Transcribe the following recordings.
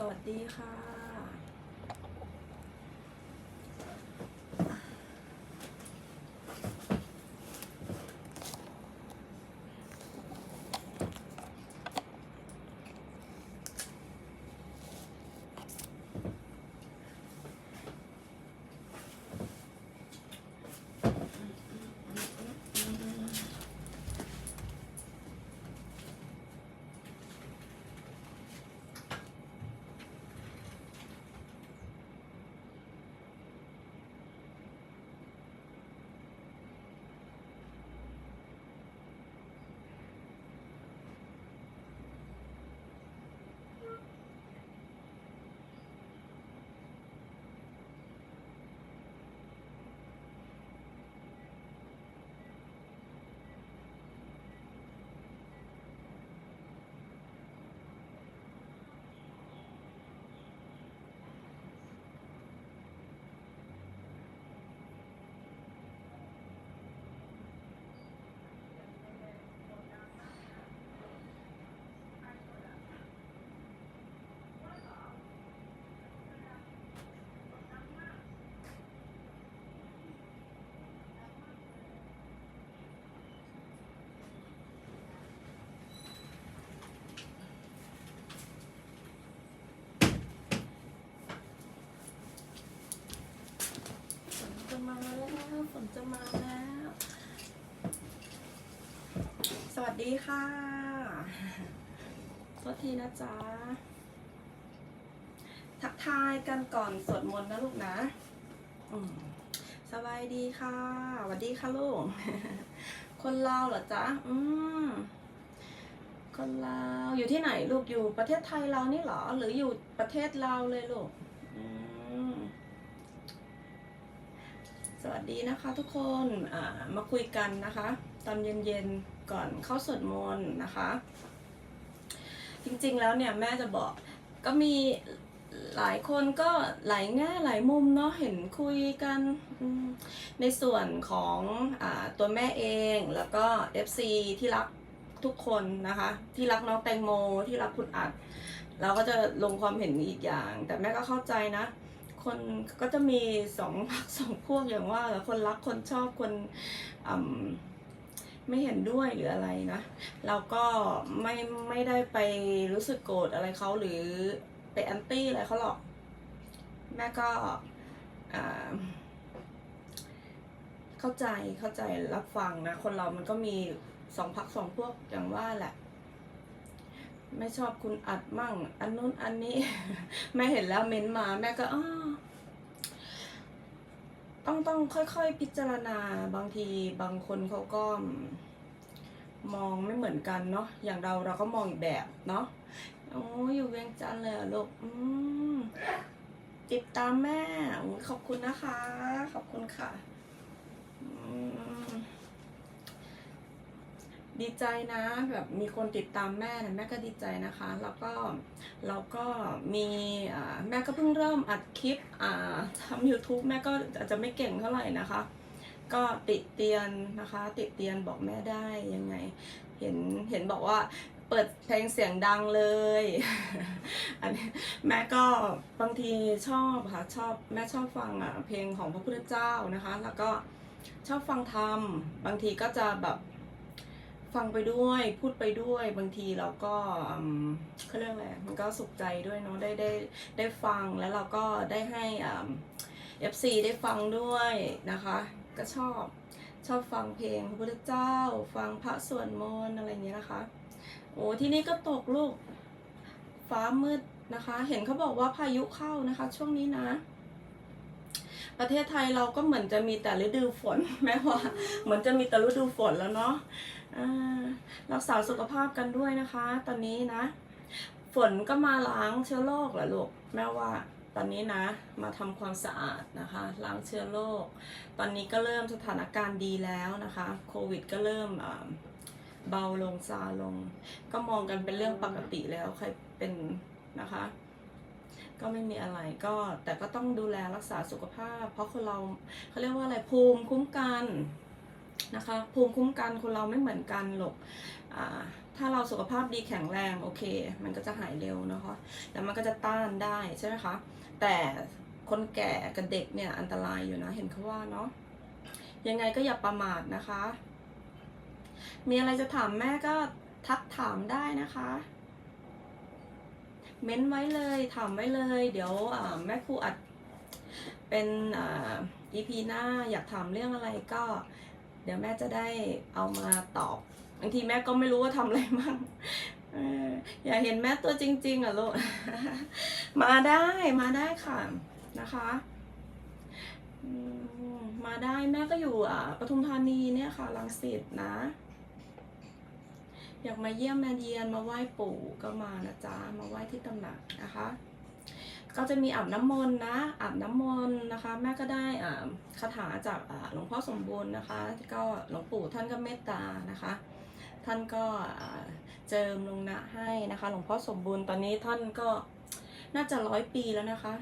สวัสดีค่ะ ฝนจะมาแล้วฝ นจะมาแล้ว สวัสดีค่ะโทษทีนะจ๊ะ ทักทายกันก่อนสวดมนต์นะลูกนะสบายดีค่ะสวัสดีค่ะลูก คนลาวเหรอจ๊ะ อืมคนลาว อยู่ที่ไหนลูก อยู่ประเทศไทยเรานี่เหรอ หรืออยู่ประเทศลาวเลยลูก อืม สวัสดีนะคะทุกคนมาคุยกันนะคะ ตอนเย็นๆก่อนเข้าสวดมนต์นะคะ จริงๆแล้วเนี่ยแม่จะบอกก็มีหลายคนก็หลายแง่หลายมุมเนาะเห็นคุยกันในส่วนของอตัวแม่เองแล้วก็ FC ที่รักทุกคนนะคะ ที่รักน้องแตงโมที่รักคุณอัด เราก็จะลงความเห็นอีกอย่าง แต่แม่ก็เข้าใจนะ คนก็จะมีสองพรรคสองพวกอย่างว่าคนรักคนชอบคนมไม่เห็นด้วยหรืออะไรนะเราก็ไม่ไม่ได้ไปรู้สึกโกรธอะไรเขาหรือไปแอนตี้อะไรเขาหรอก แม่ก็เข้าใจเข้าใจรับฟังนะ คนเรามันก็มีสองพักสองพวกอย่างว่าแหละ ไม่ชอบคุณอัดมั่ง อันนู้นอันนี้ แม่เห็นแล้วเม้นมา แม่ก็อ้อ ต้องต้องค่อยๆ พิจารณาบางทีบางคนเขาก็มองไม่เหมือนกันเนาะอย่างเราเราก็มองอีกแบบเนาะโอ้ยอยู่เวียงจันทร์เลยเหรอลูกอืมติดตามแม่ขอบคุณนะคะ ขอบคุณค่ะ อืม ดีใจนะแบบมีคนติดตามแม่นะแม่ก็ดีใจนะคะ แล้วก็เราก็มีแม่ก็เพิ่งเริ่มอัดคลิปทำ YouTube แม่ก็อาจจะไม่เก่งเท่าไหร่นะคะ ก็ติเตียนนะคะ ติเตียนบอกแม่ได้ยังไง เห็นเห็นบอกว่าเปิดเพลงเสียงดังเลย อันนี้แม่ก็บางทีชอบค่ะชอบแม่ชอบฟังอะเพลงของพระพุทธเจ้านะคะ แล้วก็ชอบฟังธรรมบางทีก็จะแบบ ฟังไปด้วยพูดไปด้วยบางทีเราก็เขาเรียกอะไรมันก็สุขใจด้วยเนาะได้ได้ได้ฟังแล้วเราก็ได้ให้อ่า FC ได้ฟังด้วยนะคะ ก็ชอบชอบฟังเพลงพระพุทธเจ้า ฟังพระสวดมนต์อะไรอย่างเงี้ยนะคะ โอ้ที่นี่ก็ตกลูกฟ้ามืดนะคะ เห็นเขาบอกว่าพายุเข้านะคะ ช่วงนี้นะ ประเทศไทยเราก็เหมือนจะมีแต่ฤดูฝนแม้ว่าเหมือนจะมีแต่ฤดูฝนแล้วเนาะ รักษาสุขภาพกันด้วยนะคะ ตอนนี้นะ ฝนก็มาล้างเชื้อโรคแหละลูกแม่ว่าตอนนี้นะ มาทำความสะอาดนะคะ ล้างเชื้อโรคตอนนี้ก็เริ่มสถานการณ์ดีแล้วนะคะ โควิดก็เริ่มเบาลงซาลง ก็มองกันเป็นเรื่องปกติแล้วใครเป็นนะคะ ก็ไม่มีอะไรก็แต่ก็ต้องดูแลรักษาสุขภาพ เพราะคนเราเขาเรียกว่าอะไรภูมิคุ้มกัน นะคะ ภูมิคุ้มกันคนเราไม่เหมือนกันหรอกอถ้าเราสุขภาพดีแข็งแรงโอเค มันก็จะหายเร็วนะคะแต่มันก็จะต้านได้ใช่ไหมคะแต่คนแก่กับเด็กเนี่ยอันตรายอยู่นะเห็นเขาว่าเนาะยังไงก็อย่าประมาทนะคะ มีอะไรจะถามแม่ก็ทักถามได้นะคะเม้นไว้เลยถามไว้เลย เดี๋ยวแม่ครูอัดเป็นอ่า EP หน้าอยากถามเรื่องอะไรก็ ดี๋ยวแม่จะได้เอามาตอบบางทีแม่ก็ไม่รู้ว่าทำอะไรมั่งอออยากเห็นแม่ตัวจริงๆอะลูก มาได้มาได้ค่ะนะคะ มาได้แม่ก็อยู่อ่าปทุมธานีเนี่ยค่ะรังสิตนะ อยากมาเยี่ยมมาเยียนมาไหว้ปู่ก็มานะจ๊ะ มาไหว้ที่ตำหนักนะคะ ก็จะมีอาบน้ำมนต์นะอาบน้ำมนต์นะคะ แม่ก็ได้อ่าคาถาจากหลวงพ่อสมบูรณ์นะคะก็หลวงปู่ท่านก็เมตตานะคะ ท่านก็เจิมลงนะให้นะคะ หลวงพ่อสมบูรณ์ตอนนี้ท่านก็น่าจะร้อยปีแล้วนะคะ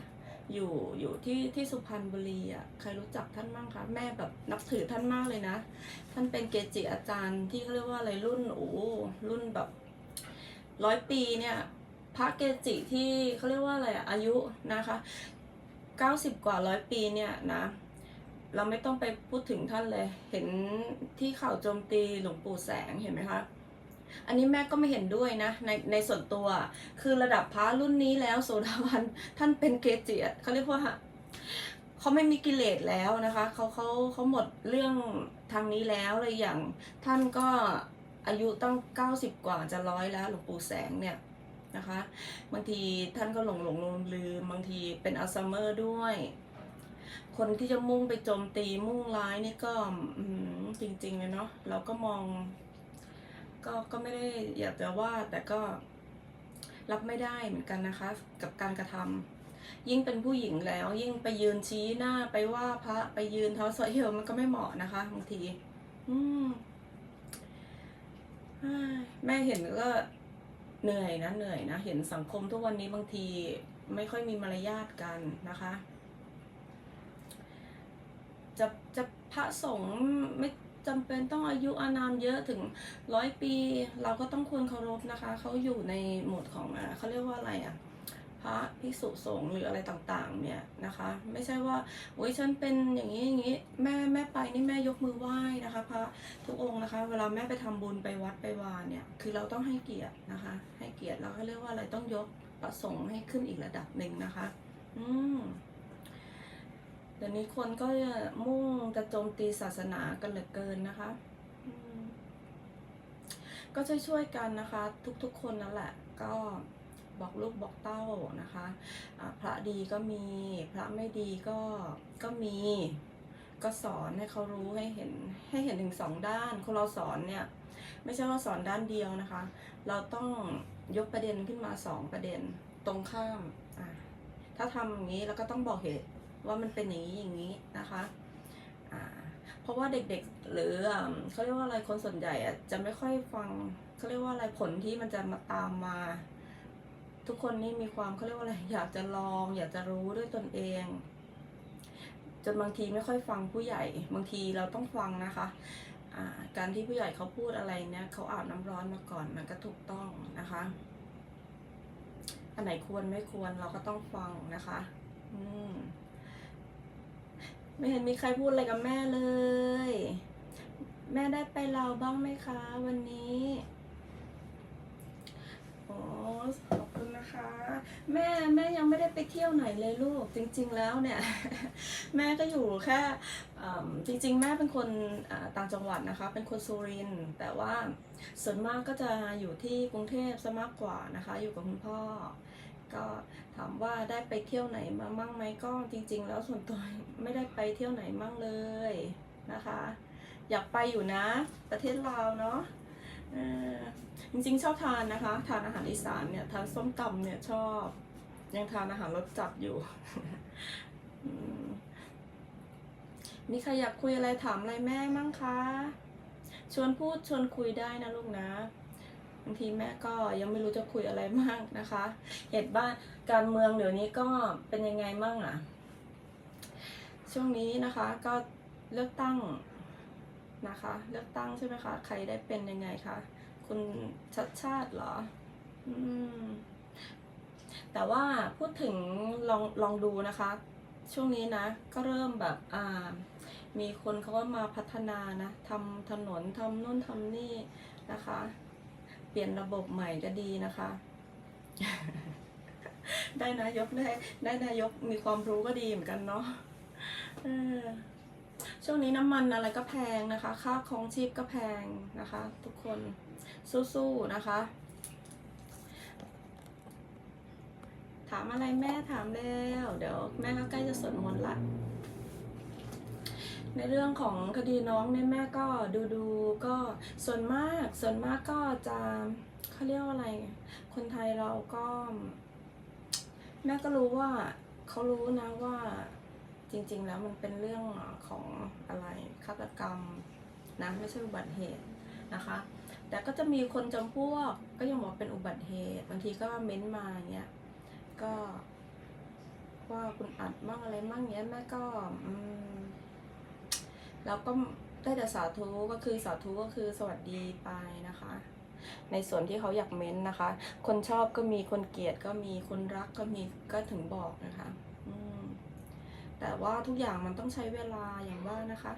อยู่อยู่ที่ที่สุพรรณบุรีอะใครรู้จักท่านบ้างคะแม่แบบนับถือท่านมากเลยนะ ท่านเป็นเกจิอาจารย์ที่เขาเรียกว่าอะไรรุ่นโอ้รุ่นแบบร้อยปีเนี่ย พระเกจิที่เขาเรียกว่าอะไรอะอายุนะคะเก้าสิบกว่าร้อยปีเนี่ยนะเราไม่ต้องไปพูดถึงท่านเลย เห็นที่ข่าวโจมตีหลวงปู่แสงเห็นไหมคะอันนี้แม่ก็ไม่เห็นด้วยนะในในส่วนตัวคือระดับพระรุ่นนี้แล้วโสดาบันท่านเป็นเกจิเขาเรียกว่าเขาไม่มีกิเลสแล้วนะคะเขาเขาเขาหมดเรื่องทางนี้แล้วเลยอย่างท่านก็อายุตั้ง 90 กว่าจะร้อยแล้วหลวงปู่แสงเนี่ย นะคะ บางทีท่านก็หลงหลงลืมลืมบางทีเป็นอัลไซเมอร์ด้วย คนที่จะมุ่งไปโจมตีมุ่งร้ายนี่ก็จริงๆเลยเนาะเราก็มอง ก็ก็ไม่ได้อยากจะว่าแต่ก็รับไม่ได้เหมือนกันนะคะ กับการกระทำยิ่งเป็นผู้หญิงแล้ว ยิ่งไปยืนชี้หน้าไปว่าพระไปยืนเท้าสอยเอวมันก็ไม่เหมาะนะคะบางที อืมแม่เห็นก็ เหนื่อยนะเหนื่อยนะเห็นสังคมทุกวันนี้บางทีไม่ค่อยมีมารยาทกันนะคะ จะจะพระสงฆ์ไม่จำเป็นต้องอายุอานามเยอะถึงร้อยปี เราก็ต้องควรเคารพนะคะ เขาอยู่ในหมวดของอเขาเรียกว่าอะไรอะ พระภิกษุสงฆ์หรืออะไรต่างๆ เนี่ยนะคะ ไม่ใช่ว่าโอ้ยฉันเป็นอย่างนี้อย่างนี้แม่แม่ไปนี่แม่ยกมือไหว้นะคะพระทุกองค์นะคะ เวลาแม่ไปทำบุญไปวัดไปวานเนี่ยคือเราต้องให้เกียรตินะคะ ให้เกียรติเราก็เรียกว่าอะไรต้องยกประสงค์ให้ขึ้นอีกระดับหนึ่งนะคะ อืมเดี๋ยวนี้คนก็มุ่งจะโจมตีศาสนากันเหลือเกินนะคะ ก็ช่วยๆกันนะคะ ทุกๆคนนั่นแหละก็ บอกลูกบอกเต้านะคะอ่าพระดีก็มีพระไม่ดีก็ก็มีก็สอนให้เขารู้ให้เห็นให้เห็นถึงสองด้านคนเราสอนเนี่ยไม่ใช่ว่าสอนด้านเดียวนะคะ เราต้องยกประเด็นขึ้นมาสองประเด็นตรงข้ามอ่าถ้าทำอย่างนี้เราก็ต้องบอกเหตุว่ามันเป็นอย่างนี้อย่างนี้นะคะอ่าเพราะว่าเด็กๆหรือเขาเรียกว่าอะไรคนส่วนใหญ่จะไม่ค่อยฟังเขาเรียกว่าอะไรผลที่มันจะมาตามมา ทุกคนนี่มีความเขาเรียกว่าอะไรอยากจะลอง อยากจะรู้ด้วยตนเอง จนบางทีไม่ค่อยฟังผู้ใหญ่ บางทีเราต้องฟังนะคะการที่ผู้ใหญ่เขาพูดอะไรเนี่ยเขาอาบน้ำร้อนมาก่อนมันก็ถูกต้องนะคะ อันไหนควรไม่ควรเราก็ต้องฟังนะคะ อืมไม่เห็นมีใครพูดอะไรกับแม่เลย แม่ได้ไปเลาบ้างไหมคะ วันนี้โอ้ขอบคุณนะคะ แม่แม่ยังไม่ได้ไปเที่ยวไหนเลยลูกจริง ๆแล้วเนี่ย แม่ก็อยู่แค่จริง ๆ แม่เป็นคนต่างจังหวัดนะคะ เป็นคนสุรินทร์แต่ว่าส่วนมากก็จะอยู่ที่กรุงเทพซะมากกว่านะคะ อยู่กับคุณพ่อ ก็ถามว่าได้ไปเที่ยวไหนมามั่งไหมก็จริง ๆ แล้วส่วนตัวไม่ได้ไปเที่ยวไหนมั่งเลยนะคะ อยากไปอยู่นะ ประเทศลาวเนาะ จริงๆชอบทานนะคะ ทานอาหารอีสานเนี่ยทานส้มตำเนี่ยชอบ ยังทานอาหารรสจัดอยู่มีใครอยากคุยอะไรถามอะไรแม่มั่งคะ ชวนพูดชวนคุยได้นะลูกนะบางทีแม่ก็ยังไม่รู้จะคุยอะไรมากนะคะ เหตุบ้านการเมืองเดี๋ยวนี้ก็เป็นยังไงมั่งอะช่วงนี้นะคะก็เลือกตั้ง นะคะ เลือกตั้งใช่ไหมคะ ใครได้เป็นยังไงคะ คุณชัดชาติเหรอ อืม แต่ว่าพูดถึงลองลองดูนะคะ ช่วงนี้นะ ก็เริ่มแบบอ่า มีคนเขาก็มาพัฒนานะทำถนนทำนู่นทำนี่นะคะ เปลี่ยนระบบใหม่ก็ดีนะคะ ได้นายกได้ได้นายกมีความรู้ก็ดีเหมือนกันเนาะ เออ ช่วงนี้น้ำมันอะไรก็แพงนะคะ ค่าครองชีพก็แพงนะคะ ทุกคนสู้ๆนะคะ ถามอะไรแม่ถามแล้ว เดี๋ยวแม่ก็ใกล้จะสวดมนต์ละในเรื่องของคดีน้องเนี่ยแม่ก็ดูดูๆก็ส่วนมากส่วนมากก็จะเขาเรียกว่าอะไร คนไทยเราก็ แม่ก็รู้ว่าเขารู้นะว่า ริง ๆ แล้วมันเป็นเรื่องของอะไรฆาตกรรมนะไม่ใช่อุบัติเหตุนะคะ แต่ก็จะมีคนจำพวกก็ยังบอกเป็นอุบัติเหตุ บางทีก็เม้นต์มาอย่างเงี้ยก็ว่าคุณอัดมั่งอะไรมั่งเงี้ยแม่ก็อืมแล้วก็ได้แต่สาธุก็คือสาธุก็คือสวัสดีไปนะคะ ในส่วนที่เขาอยากเม้นนะคะ คนชอบก็มีคนเกลียดก็มีคนรักก็มีก็ถึงบอกนะคะ แต่ว่าทุกอย่างมันต้องใช้เวลาอย่างว่านะคะ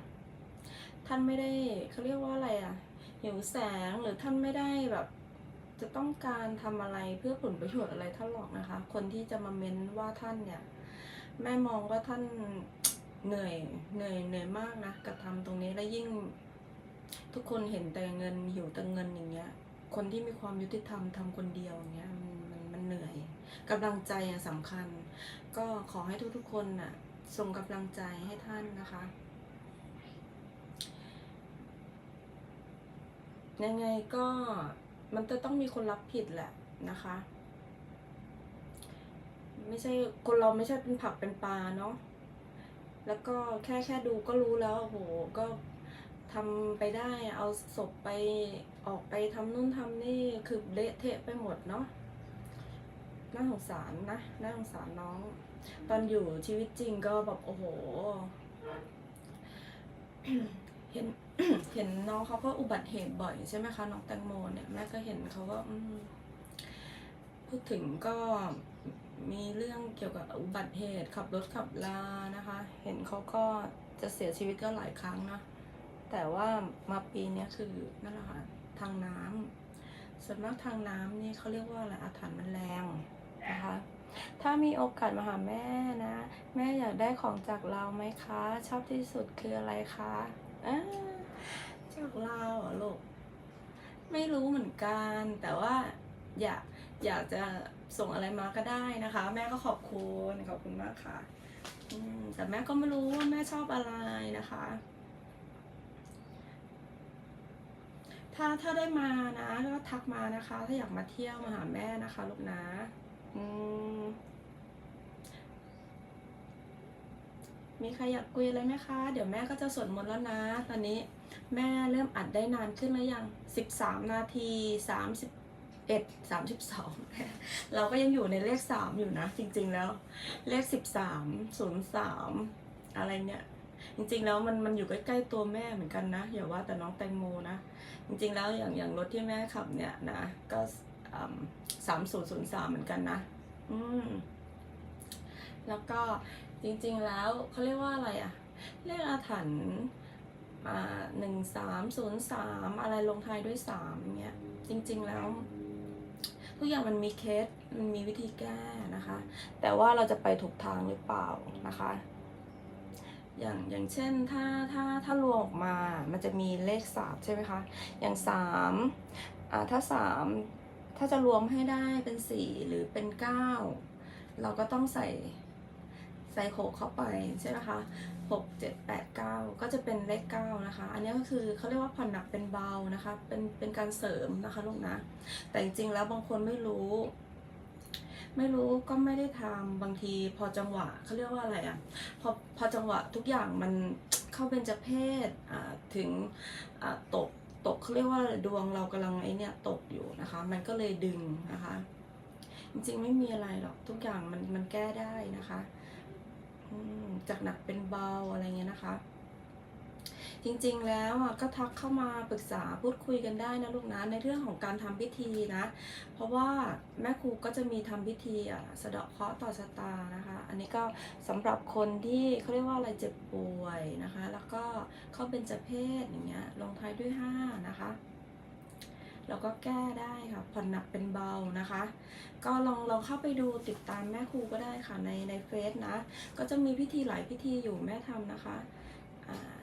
ท่านไม่ได้เขาเรียกว่าอะไรอะหิวแสงหรือท่านไม่ได้แบบจะต้องการทำอะไรเพื่อผลประโยชน์อะไรท่านหรอกนะคะ คนที่จะมาเม้นว่าท่านเนี่ย แม่มองว่าท่านเหนื่อยเหนื่อยเหนื่อยมากนะกับทำตรงนี้แล้วยิ่ง ทุกคนเห็นแต่เงินหิวแต่เงินอย่างเงี้ย คนที่มีความยุติธรรมทำคนเดียวอย่างเงี้ยมันมันเหนื่อยกำลังใจอะสำคัญ ก็ขอให้ทุกๆคนน่ะ ส่งกำลังใจให้ท่านนะคะ ยังไงก็มันจะต้องมีคนรับผิดแหละนะคะ ไม่ใช่คนเราไม่ใช่เป็นผักเป็นปลาเนาะแล้วก็แค่แค่ดูก็รู้แล้วโอ้โหก็ทำไปได้เอาศพไปออกไปทำนู่นทำนี่คือเละเทะไปหมดเนาะน่าสงสารนะน่าสงสารน้อง ตอนอยู่ชีวิตจริงก็แบบโอ้โห เห็นเห็นน้องเขาก็อุบัติเหตุบ่อยใช่ไหมคะน้องแตงโมเนี่ยแม่ก็เห็นเขาก็พูดถึงก็มีเรื่องเกี่ยวกับอุบัติเหตุขับรถขับลานะคะ เห็นเขาก็จะเสียชีวิตก็หลายครั้งนะแต่ว่ามาปีนี้คือนั่นแหละค่ะทางน้ำส่วนมากทางน้ำนี่เขาเรียกว่าอะไรอาถรรพ์มันแรงนะคะ ถ้ามีโอกาสมาหาแม่นะ แม่อยากได้ของจากเราไหมคะ ชอบที่สุดคืออะไรคะอ่าจากเราเหรอลูกไม่รู้เหมือนกัน แต่ว่าอยากอยากจะส่งอะไรมาก็ได้นะคะ แม่ก็ขอบคุณขอบคุณมากค่ะอืมแต่แม่ก็ไม่รู้ว่าแม่ชอบอะไรนะคะ ถ้าถ้าได้มานะก็ทักมานะคะ ถ้าอยากมาเที่ยวมาหาแม่นะคะลูกนะ มีใครอยากคุยอะไรไหมคะ เดี๋ยวแม่ก็จะสวดมนต์แล้วนะ ตอนนี้แม่เริ่มอัดได้นานขึ้นแล้วยังสิบสามนาทีสามสิบเอ็ดสามสิบสองเราก็ยังอยู่ในเลขสามอยู่นะ จริงๆแล้ว เลขสิบสามศูนย์สามอะไรเนี่ย จริงๆแล้วมันมันอยู่ใกล้ๆตัวแม่เหมือนกันนะ อย่าว่าแต่น้องแตงโมนะ จริงๆแล้วอย่างอย่างรถที่แม่ขับเนี่ยนะ ก็ สามศูนย์ศูนย์สามเหมือนกันนะ อืม แล้วก็จริงๆแล้วเขาเรียกว่าอะไรอะเลขอาถรรพ์อ่าหนึ่งสามศูนย์สามอะไรลงท้ายด้วยสามเงี้ย จริง ๆแล้ว ทุกอย่างมันมีเคสมันมีวิธีแก้นะคะ แต่ว่าเราจะไปถูกทางหรือเปล่านะคะ อย่างอย่างเช่นถ้าถ้าถ้ารวมออกมามันจะมีเลขสามใช่ไหมคะ อย่างสามอ่าถ้าสาม ถ้าจะรวมให้ได้เป็นสี่หรือเป็นเก้าเราก็ต้องใส่ใส่หกเข้าไปใช่ไหมคะหกเจ็ดแปดเก้าก็จะเป็นเลขเก้านะคะ อันนี้ก็คือเขาเรียกว่าผ่อนหนักเป็นเบานะคะ เป็นเป็นการเสริมนะคะลูกนะ แต่จริงๆแล้วบางคนไม่รู้ ไม่รู้ก็ไม่ได้ทำบางทีพอจังหวะเขาเรียกว่าอะไรอะ่ะ พอพอจังหวะทุกอย่างมันเข้าเป็นจะเพศถึงตก ตกเขาเรียกว่าดวงเรากำลังไอเนี่ยตกอยู่นะคะ มันก็เลยดึงนะคะ จริงๆไม่มีอะไรหรอกทุกอย่างมันมันแก้ได้นะคะจากหนักเป็นเบาอะไรเงี้ยนะคะ จริงๆแล้วอะก็ทักเข้ามาปรึกษาพูดคุยกันได้นะลูกนะในเรื่องของการทำพิธีนะ เพราะว่าแม่ครูก็จะมีทำพิธีอะสะเดาะเคราะห์ต่อชะตานะคะ อันนี้ก็สำหรับคนที่เขาเรียกว่าอะไรเจ็บป่วยนะคะ แล้วก็เข้าเป็นจเพศอย่างเงี้ยลงท้ายด้วยห้านะคะแล้วก็แก้ได้ค่ะผ่อนหนักเป็นเบานะคะ ก็ลองลองเข้าไปดูติดตามแม่ครูก็ได้ค่ะในในเฟซนะ ก็จะมีพิธีหลายพิธีอยู่แม่ทำนะคะ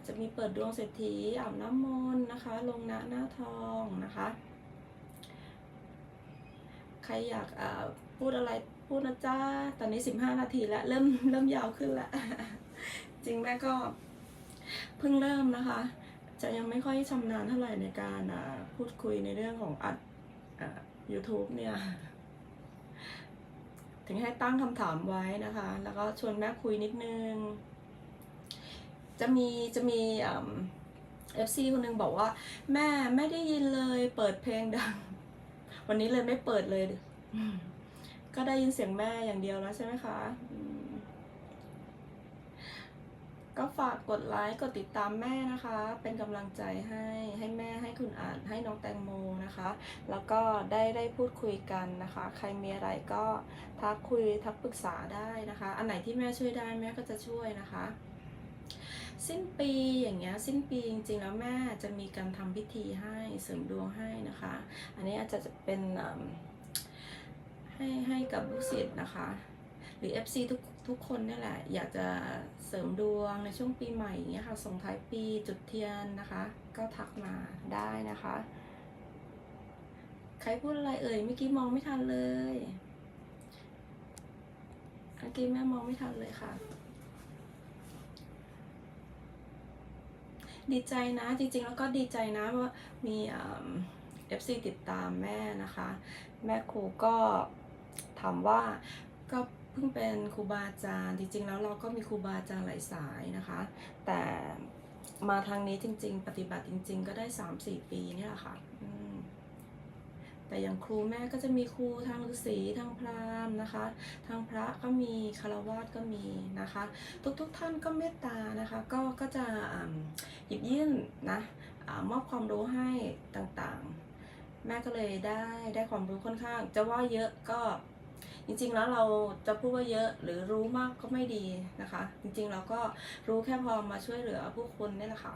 จะมีเปิดดวงเศรษฐีอาบน้ำมนต์นะคะ ลงหน้าหน้าทองนะคะ ใครอยากพูดอะไรพูดนะจ้า ตอนนี้ 15 นาทีแล้ว เริ่มเริ่มยาวขึ้นแล้วจริงแม่ก็เพิ่งเริ่มนะคะ จะยังไม่ค่อยชำนาญเท่าไหร่ในการพูดคุยในเรื่องของอัดอ่า YouTube เนี่ย ถึงให้ตั้งคำถามไว้นะคะ แล้วก็ชวนแม่คุยนิดนึง จะมีจะมีเอฟซีคนหนึ่งบอกว่า แม่ไม่ได้ยินเลยเปิดเพลงดัง วันนี้เลยไม่เปิดเลย ก็ได้ยินเสียงแม่อย่างเดียวแล้วใช่ไหมคะก็ฝากกดไลค์กดติดตามแม่นะคะ เป็นกำลังใจให้ให้แม่ให้คุณอ่านให้น้องแตงโมนะคะ แล้วก็ได้ได้พูดคุยกันนะคะ ใครมีอะไรก็ทักคุยทักปรึกษาได้นะคะ อันไหนที่แม่ช่วยได้แม่ก็จะช่วยนะคะ สิ้นปีอย่างเงี้ยสิ้นปีจริงๆแล้วแม่จะมีการทำพิธีให้เสริมดวงให้นะคะ อันนี้อาจจะเป็นให้ให้กับลูกศิษย์นะคะ หรือ FC ทุกทุกคนนี่แหละ อยากจะเสริมดวงในช่วงปีใหม่อย่างเงี้ยค่ะส่งท้ายปีจุดเทียนนะคะ ก็ทักมาได้นะคะ ใครพูดอะไรเอ่ยเมื่อกี้มองไม่ทันเลยเมื่อกี้แม่มองไม่ทันเลยค่ะ ดีใจนะจริงๆ แล้วก็ดีใจนะว่ามีเอฟซีติดตามแม่นะคะ แม่ครูก็ถามว่าก็เพิ่งเป็นครูบาอาจารย์จริง ๆ แล้วเราก็มีครูบาอาจารย์หลายสายนะคะ แต่มาทางนี้จริง ๆ ปฏิบัติจริง ๆ ก็ได้สามสี่ปีนี่แหละค่ะอื แต่อย่างครูแม่ก็จะมีครูทางฤาษีทางพราหมณ์นะคะ ทางพระก็มีคารวาสก็มีนะคะ ทุกๆทท่านก็เมตตานะคะก็ก็จะหยิบยื่นนะอามอบความรู้ให้ต่างๆ แม่ก็เลยได้ได้ความรู้ค่อนข้าง จะว่าเยอะก็จริงๆแล้วเราจะพูดว่าเยอะหรือรู้มากก็ไม่ดีนะคะ จริงๆเราก็รู้แค่พอมาช่วยเหลือผู้คนนี่แหละค่ะ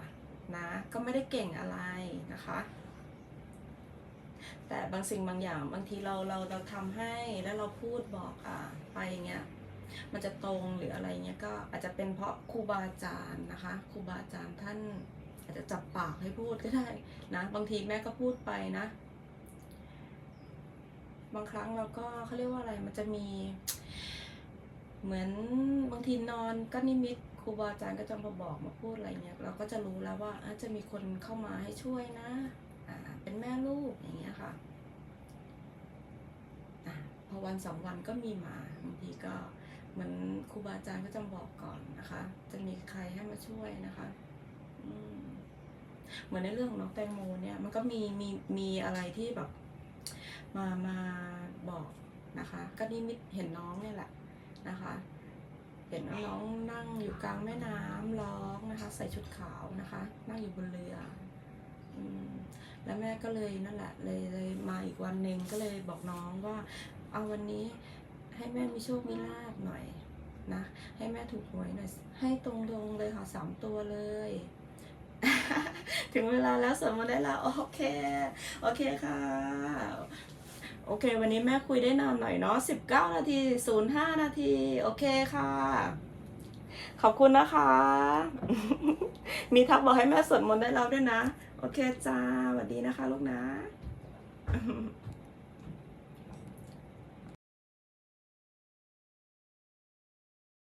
นะก็ไม่ได้เก่งอะไรนะคะ แต่บางสิ่งบางอย่างบางทีเราเราเราทำให้แล้วเราพูดบอกอ่าไปเงี้ยมันจะตรงหรืออะไรเงี้ยก็อาจจะเป็นเพราะครูบาอาจารย์นะคะครูบาอาจารย์ท่านอาจจะจับปากให้พูดก็ได้นะบางทีแม่ก็พูดไปนะ บางครั้งเราก็เขาเรียกว่าอะไรมันจะมี เหมือนบางทีนอนก็นิมิตครูบาอาจารย์ก็จะมาบอกมาพูดอะไรเงี้ยเราก็จะรู้แล้วว่าจะมีคนเข้ามาให้ช่วยนะ เป็นแม่ลูกอย่างเงี้ยค่ะพอวันสองวันก็มีมาบางทีก็เหมือนครูบาอาจารย์ก็จะบอกก่อนนะคะ จะมีใครให้มาช่วยนะคะอืเหมือนในเรื่องของน้องแตงโมเนี่ยมันก็มีมีมีอะไรที่แบบมามาบอกนะคะ ก็นิมิตเห็นน้องเนี่ยแหละนะคะ เห็นว่าน้องนั่งอยู่กลางแม่น้ำร้องนะคะ ใส่ชุดขาวนะคะ นั่งอยู่บนเรืออื แล้วแม่ก็เลยนั่นแหละเลยเลยมาอีกวันหนึ่งก็เลยบอกน้องว่า เอาวันนี้ให้แม่มีโชคมีลาบหน่อยนะให้แม่ถูกหวยหน่อยให้ตรงๆเลยค่ะสามตัวเลย ถึงเวลาแล้วสวดมนต์ได้แล้วโอเค โอเคค่ะโอเค วันนี้แม่คุยได้นานหน่อยเนาะสิบเก้านาทีศูนย์ห้านาที โอเคค่ะ ขอบคุณนะคะ มีทักบอกให้แม่สวดมนต์ได้แล้วด้วยนะ โอเคจ้าสวัสดีนะคะลูกนะ